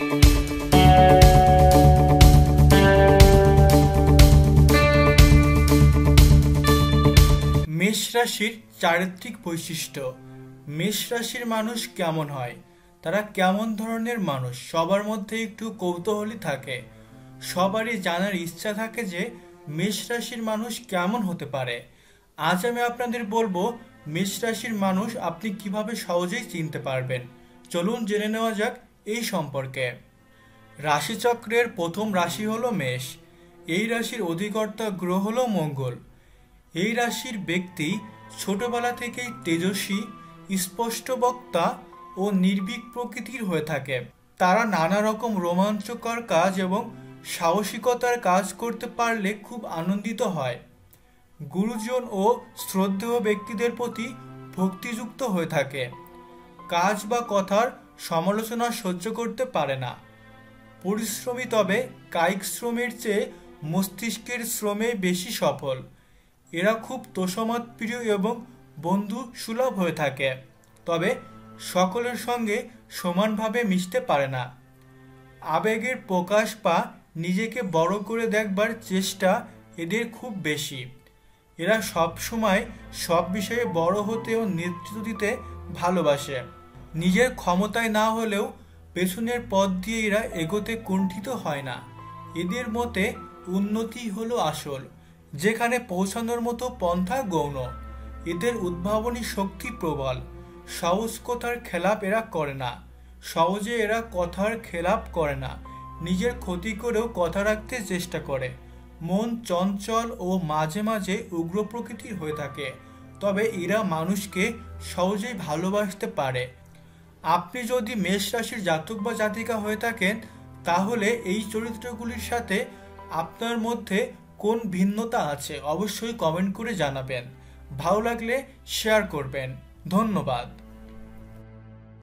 মেষ রাশির চারিত্রিক বৈশিষ্ট্য। মেষ রাশির মানুষ কেমন হয়? তারা কেমন ধরনের মানুষ? সবার মধ্যে একটু কৌতূহলী থাকে। সবারই জানার ইচ্ছা থাকে যে, মেষ রাশির মানুষ কেমন হতে পারে। আজ আমি আপনাদের বলব, মেষ রাশির মানুষ আপনি কীভাবে সহজেই চিনতে পারবেন। চলুন জেনে নেওয়া যাক এই সম্পর্কে। রাশিচক্রের প্রথম রাশি হল মেষ, এই রাশির অধিকর্তা গ্রহ হল মঙ্গল। এই রাশির ব্যক্তি ছোটবেলা থেকেই তেজস্বী স্পষ্টবক্তা ও নির্ভীক প্রকৃতির হয়ে থাকে। তারা নানা রকম রোমাঞ্চকর কাজ এবং সাহসিকতার কাজ করতে পারলে খুব আনন্দিত হয়। গুরুজন ও শ্রদ্ধেয় ব্যক্তিদের প্রতি ভক্তিযুক্ত হয়ে থাকে। কাজ বা কথার সমালোচনা সহ্য করতে পারে না। পরিশ্রমী তবে কায়িক শ্রমের চেয়ে মস্তিষ্কের শ্রমে বেশি সফল। এরা খুব তোষমত প্রিয় এবং বন্ধু সুলভ হয়ে থাকে। তবে সকলের সঙ্গে সমানভাবে মিশতে পারে না। আবেগের প্রকাশ পা নিজেকে বড় করে দেখবার চেষ্টা এদের খুব বেশি। এরা সব সময় সব বিষয়ে বড় হতে ও নেতৃত্ব দিতে ভালোবাসে। নিজের ক্ষমতায় না হলেও পেছনের পথ দিয়ে এরা এগোতে কুণ্ঠিত হয় না। এদের মতে উন্নতি হলো আসল, যেখানে পৌঁছানোর মতো পন্থা গৌণ। এদের উদ্ভাবনী শক্তি প্রবল সহজ কথার খেলাপ এরা করে না। সহজে এরা কথার খেলাপ করে না, নিজের ক্ষতি করেও কথা রাখতে চেষ্টা করে। মন চঞ্চল ও মাঝে মাঝে উগ্র প্রকৃতির হয়ে থাকে, তবে এরা মানুষকে সহজেই ভালোবাসতে পারে। আপনি যদি মেষ রাশির জাতক বা জাতিকা হয়ে থাকেন, তাহলে এই চরিত্রগুলির সাথে আপনার মধ্যে কোন ভিন্নতা আছে অবশ্যই কমেন্ট করে জানাবেন। ভালো লাগলে শেয়ার করবেন। ধন্যবাদ।